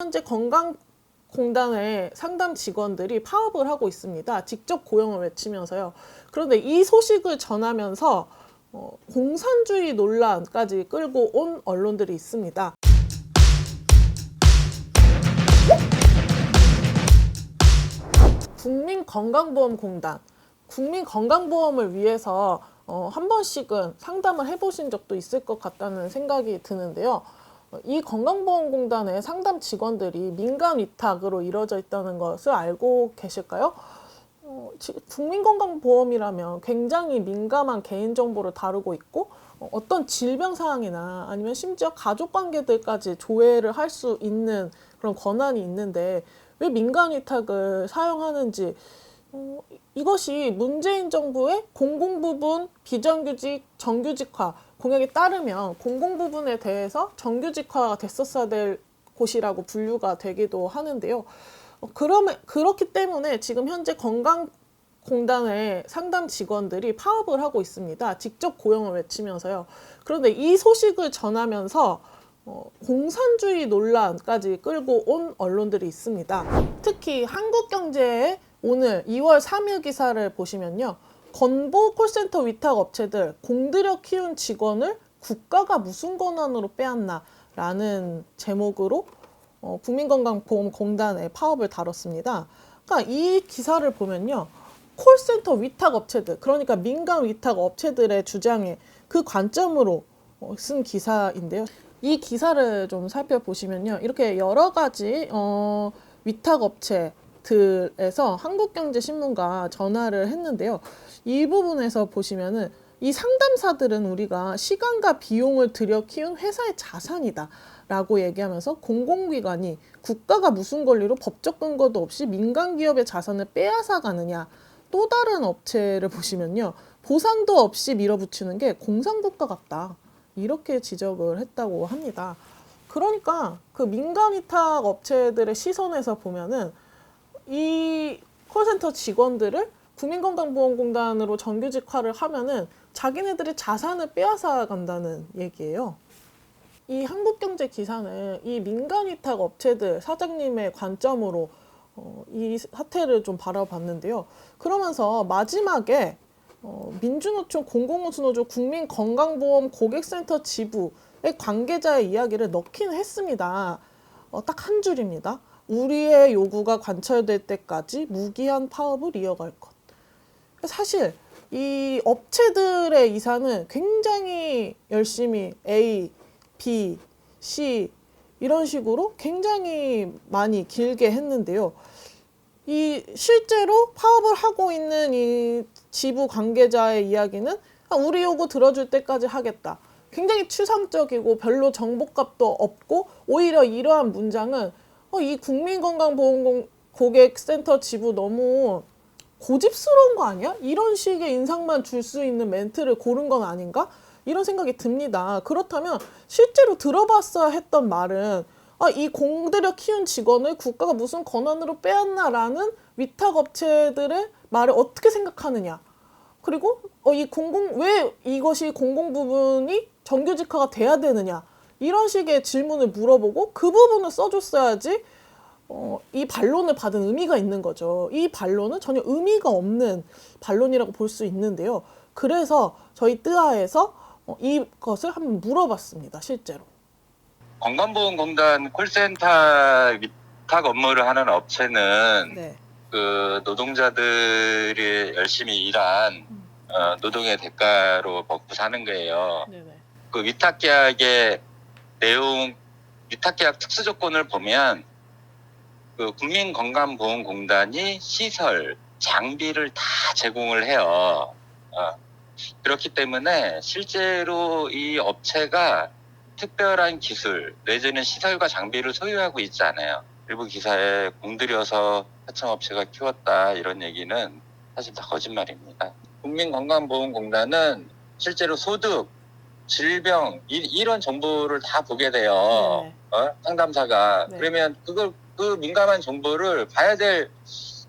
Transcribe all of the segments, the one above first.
현재 건강공단의 상담 직원들이 파업을 하고 있습니다. 직접 고용을 외치면서요. 그런데 이 소식을 전하면서 어, 공산주의 논란까지 끌고 온 언론들이 있습니다. 국민건강보험공단, 국민건강보험을 위해서 어, 한 번씩은 상담을 해보신 적도 있을 것 같다는 생각이 드는데요. 어, 이 건강보험공단의 상담 직원들이 민간 위탁으로 이루어져 있다는 것을 알고 계실까요? 어, 지- 국민건강보험이라면 굉장히 민감한 개인정보를 다루고 있고 어, 어떤 질병 사항이나 아니면 심지어 가족 관계들까지 조회를 할 수 있는 그런 권한이 있는데 왜 민간 위탁을 사용하는지 어, 이것이 문재인 정부의 공공부분 비정규직 정규직화 공약에 따르면 공공 부분에 대해서 정규직화가 됐었어야 될 곳이라고 분류가 되기도 하는데요. 어, 그러면 그렇기 때문에 지금 현재 건강 공단의 상담 직원들이 파업을 하고 있습니다. 직접 고용을 외치면서요. 그런데 이 소식을 전하면서 어, 공산주의 논란까지 끌고 온 언론들이 있습니다. 특히 한국경제의 오늘 2월 3일 기사를 보시면요. 건보 콜센터 위탁 업체들 공들여 키운 직원을 국가가 무슨 권한으로 빼앗나? 라는 제목으로 어, 국민건강보험공단의 파업을 다뤘습니다. 그러니까 이 기사를 보면요. 콜센터 위탁 업체들, 그러니까 민간 위탁 업체들의 주장에 그 관점으로 어, 쓴 기사인데요. 이 기사를 좀 살펴보시면요. 이렇게 여러 가지 어, 위탁 업체들에서 한국경제신문과 전화를 했는데요. 이 부분에서 보시면은 이 상담사들은 우리가 시간과 비용을 들여 키운 회사의 자산이다. 라고 얘기하면서 공공기관이 국가가 무슨 권리로 법적 근거도 없이 민간 기업의 자산을 빼앗아 가느냐. 또 다른 업체를 보시면요. 보상도 없이 밀어붙이는 게 공산국가 같다. 이렇게 지적을 했다고 합니다. 그러니까 그 민간 위탁 업체들의 시선에서 보면은 이 콜센터 직원들을 국민건강보험공단으로 정규직화를 하면은 자기네들의 자산을 빼앗아 간다는 얘기예요. 이 한국경제 기사는 이 민간 위탁 업체들 사장님의 관점으로 어, 이 사태를 좀 바라봤는데요. 그러면서 마지막에 어, 민주노총 공공운수노조 국민건강보험 고객센터 지부의 관계자의 이야기를 넣긴 했습니다. 어, 딱 한 줄입니다. 우리의 요구가 관철될 때까지 무기한 파업을 이어갈 것. 사실 이 업체들의 이사는 굉장히 열심히 A, B, C 이런 식으로 굉장히 많이 길게 했는데요. 이 실제로 파업을 하고 있는 이 지부 관계자의 이야기는 아, 우리 요구 들어줄 때까지 하겠다. 굉장히 추상적이고 별로 정보값도 없고 오히려 이러한 문장은 어, 이 국민건강보험 고객센터 지부 너무 고집스러운 거 아니야? 이런 식의 인상만 줄 수 있는 멘트를 고른 건 아닌가? 이런 생각이 듭니다. 그렇다면 실제로 들어봤어야 했던 말은 아, 이 공들여 키운 직원을 국가가 무슨 권한으로 빼앗나라는 위탁 업체들의 말을 어떻게 생각하느냐. 그리고 어, 이 공공 왜 이것이 공공 부분이 정규직화가 돼야 되느냐 이런 식의 질문을 물어보고 그 부분을 써줬어야지 어, 이 반론을 받은 의미가 있는 거죠. 이 반론은 전혀 의미가 없는 반론이라고 볼 수 있는데요. 그래서 저희 뜨아에서 어, 이것을 한번 물어봤습니다. 실제로. 건강보험공단 콜센터 위탁 업무를 하는 업체는 네. 그 노동자들이 열심히 일한 음. 어, 노동의 대가로 먹고 사는 거예요. 네네. 그 위탁 계약의 내용, 위탁 계약 특수 조건을 보면 그 국민건강보험공단이 시설, 장비를 다 제공을 해요. 어, 그렇기 때문에 실제로 이 업체가 특별한 기술 내지는 시설과 장비를 소유하고 있지 않아요. 일부 기사에 공들여서 하청업체가 키웠다 이런 얘기는 사실 다 거짓말입니다. 국민건강보험공단은 실제로 소득, 질병 이, 런 정보를 다 보게 돼요. 네. 어? 상담사가 네. 그러면 그걸 그 민감한 정보를 봐야 될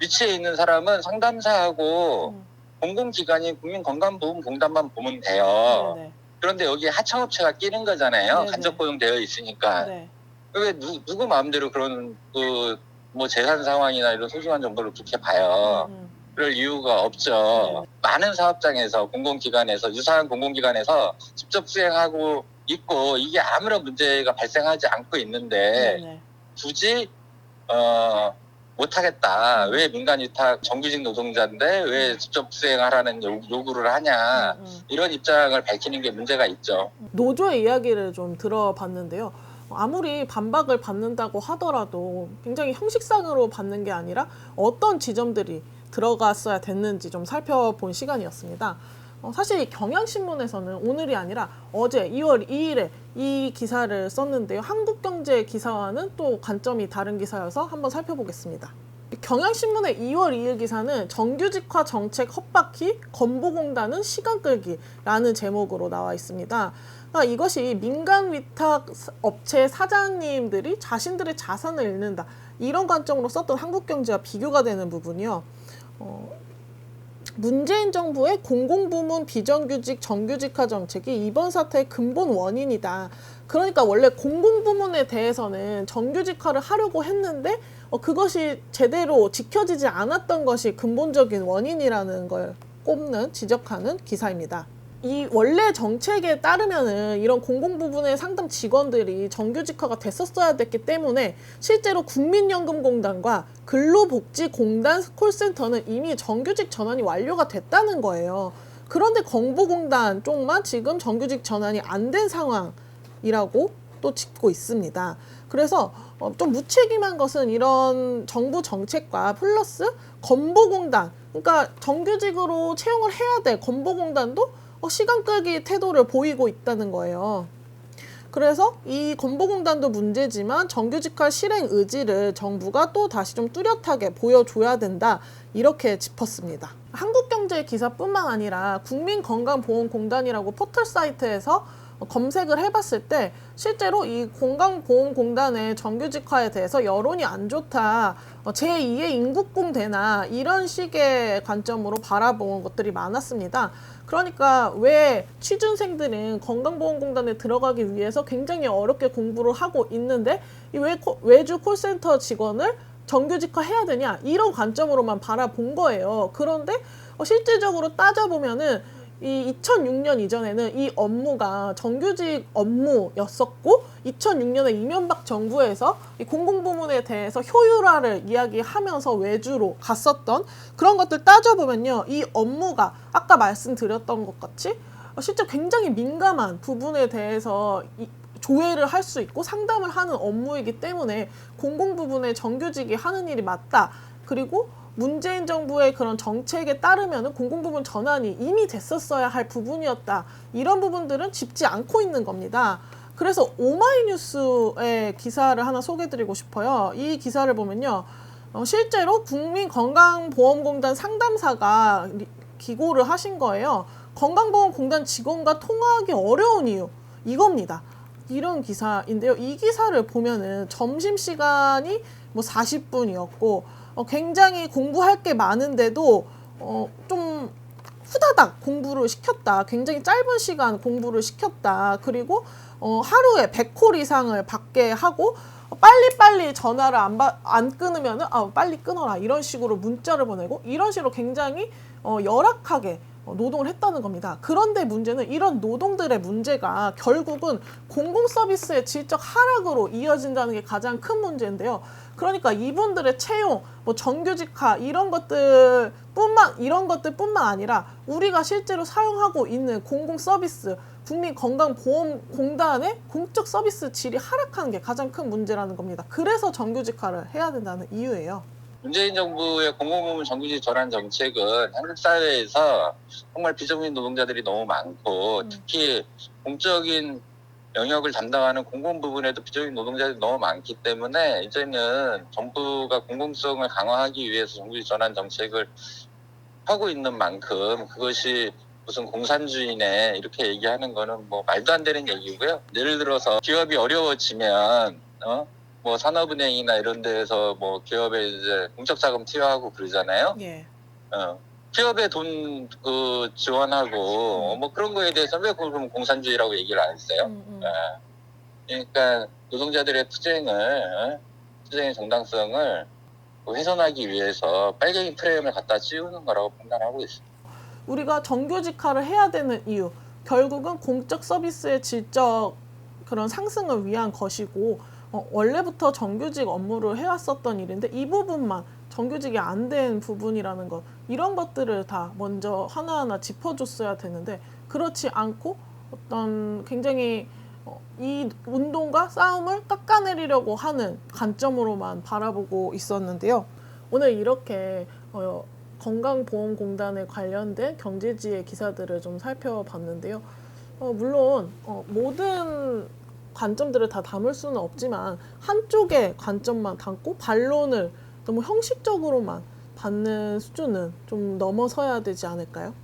위치에 있는 사람은 상담사하고 음, 공공기관인 국민건강보험공단만 보면 돼요. 네네. 그런데 여기 하청업체가 끼는 거잖아요. 네네. 간접 고용되어 있으니까. 네. 왜 누, 누구 마음대로 그런 그 뭐 재산 상황이나 이런 소중한 정보를 그렇게 봐요. 음. 그럴 이유가 없죠. 많은 사업장에서 공공기관에서 유사한 공공기관에서 직접 수행하고 있고 이게 아무런 문제가 발생하지 않고 있는데 네. 굳이 어 못하겠다. 왜 민간 위탁 정규직 노동자인데 왜 직접 수행하라는 요- 요구를 하냐. 음, 음. 이런 입장을 밝히는 게 문제가 있죠. 노조의 이야기를 좀 들어봤는데요. 아무리 반박을 받는다고 하더라도 굉장히 형식상으로 받는 게 아니라 어떤 지점들이 들어갔어야 됐는지 좀 살펴본 시간이었습니다. 어, 사실 이 경향신문에서는 오늘이 아니라 어제 2월 2일에 이 기사를 썼는데요. 한국경제 기사와는 또 관점이 다른 기사여서 한번 살펴보겠습니다. 경향신문의 2월 2일 기사는 정규직화 정책 헛바퀴 건보공단은 시간 끌기라는 제목으로 나와 있습니다. 그러니까 이것이 민간 위탁 업체 사장님들이 자신들의 자산을 잃는다 이런 관점으로 썼던 한국경제와 비교가 되는 부분이요. 어, 문재인 정부의 공공부문 비정규직 정규직화 정책이 이번 사태의 근본 원인이다. 그러니까 원래 공공부문에 대해서는 정규직화를 하려고 했는데 어, 그것이 제대로 지켜지지 않았던 것이 근본적인 원인이라는 걸 꼽는 지적하는 기사입니다. 이 원래 정책에 따르면은 이런 공공 부분의 상담 직원들이 정규직화가 됐었어야 됐기 때문에 실제로 국민연금공단과 근로복지공단 콜센터는 이미 정규직 전환이 완료가 됐다는 거예요. 그런데 건보공단 쪽만 지금 정규직 전환이 안 된 상황이라고 또 짚고 있습니다. 그래서 어, 좀 무책임한 것은 이런 정부 정책과 플러스 건보공단, 그러니까 정규직으로 채용을 해야 될 건보공단도 어, 시간 끌기 태도를 보이고 있다는 거예요. 그래서 이 건보공단도 문제지만 정규직화 실행 의지를 정부가 또 다시 좀 뚜렷하게 보여줘야 된다 이렇게 짚었습니다. 한국경제 기사뿐만 아니라 국민건강보험공단이라고 포털 사이트에서 검색을 해봤을 때 실제로 이 건강보험공단의 정규직화에 대해서 여론이 안 좋다. 어, 제2의 인국공 되나 이런 식의 관점으로 바라본 것들이 많았습니다. 그러니까 왜 취준생들은 건강보험공단에 들어가기 위해서 굉장히 어렵게 공부를 하고 있는데 이 외, 외주 콜센터 직원을 정규직화 해야 되냐 이런 관점으로만 바라본 거예요. 그런데 어, 실질적으로 따져보면은 이 2006년 이전에는 이 업무가 정규직 업무였었고 2006년에 이명박 정부에서 이 공공부문에 대해서 효율화를 이야기하면서 외주로 갔었던 그런 것들 따져보면요 이 업무가 아까 말씀드렸던 것 같이 어, 실제 굉장히 민감한 부분에 대해서 이, 조회를 할 수 있고 상담을 하는 업무이기 때문에 공공 부분에 정규직이 하는 일이 맞다. 그리고 문재인 정부의 그런 정책에 따르면 공공 부분 전환이 이미 됐었어야 할 부분이었다. 이런 부분들은 짚지 않고 있는 겁니다. 그래서 오마이뉴스의 기사를 하나 소개드리고 싶어요. 이 기사를 보면요. 어, 실제로 국민건강보험공단 상담사가 리- 기고를 하신 거예요. 건강보험공단 직원과 통화하기 어려운 이유 이겁니다. 이런 기사인데요. 이 기사를 보면은 점심 시간이 뭐 40분이었고 어, 굉장히 공부할 게 많은데도 어, 좀 후다닥 공부를 시켰다. 굉장히 짧은 시간 공부를 시켰다. 그리고 어, 하루에 100콜 이상을 받게 하고 어, 빨리빨리 전화를 안, 받, 안 끊으면은 아, 빨리 끊어라. 이런 식으로 문자를 보내고 이런 식으로 굉장히 어, 열악하게 어, 노동을 했다는 겁니다. 그런데 문제는 이런 노동들의 문제가 결국은 공공 서비스의 질적 하락으로 이어진다는 게 가장 큰 문제인데요. 그러니까 이분들의 채용, 뭐 정규직화 이런 것들뿐만 이런 것들뿐만 아니라 우리가 실제로 사용하고 있는 공공 서비스, 국민 건강보험공단의 공적 서비스 질이 하락하는 게 가장 큰 문제라는 겁니다. 그래서 정규직화를 해야 된다는 이유예요. 문재인 정부의 공공부문 정규직 전환 정책은 한국 사회에서 정말 비정규직 노동자들이 너무 많고 음. 특히 공적인 영역을 담당하는 공공 부분에도 비정규직 노동자들이 너무 많기 때문에 이제는 정부가 공공성을 강화하기 위해서 정규직 전환 정책을 하고 있는 만큼 그것이 무슨 공산주의네 이렇게 얘기하는 거는 뭐 말도 안 되는 얘기고요. 예를 들어서 기업이 어려워지면 어? 뭐 산업은행이나 이런 데에서 뭐 기업에 이제 공적 자금 투여하고 그러잖아요. 예. 어. 기업에 돈 그 지원하고 뭐 그런 거에 대해서 왜 그럼 공산주의라고 얘기를 안 했어요? 음, 음. 예. 그러니까 노동자들의 투쟁을 어? 투쟁의 정당성을 훼손하기 위해서 빨갱이 프레임을 갖다 씌우는 거라고 판단하고 있습니다. 우리가 정규직화를 해야 되는 이유 결국은 공적 서비스의 질적 그런 상승을 위한 것이고 어, 원래부터 정규직 업무를 해왔었던 일인데 이 부분만 정규직이 안 된 부분이라는 것 이런 것들을 다 먼저 하나하나 짚어줬어야 되는데 그렇지 않고 어떤 굉장히 어, 이 운동과 싸움을 깎아내리려고 하는 관점으로만 바라보고 있었는데요. 오늘 이렇게 어, 건강보험공단에 관련된 경제지의 기사들을 좀 살펴봤는데요. 어, 물론 어, 모든 관점들을 다 담을 수는 없지만 한쪽의 관점만 담고 반론을 너무 형식적으로만 받는 수준은 좀 넘어서야 되지 않을까요?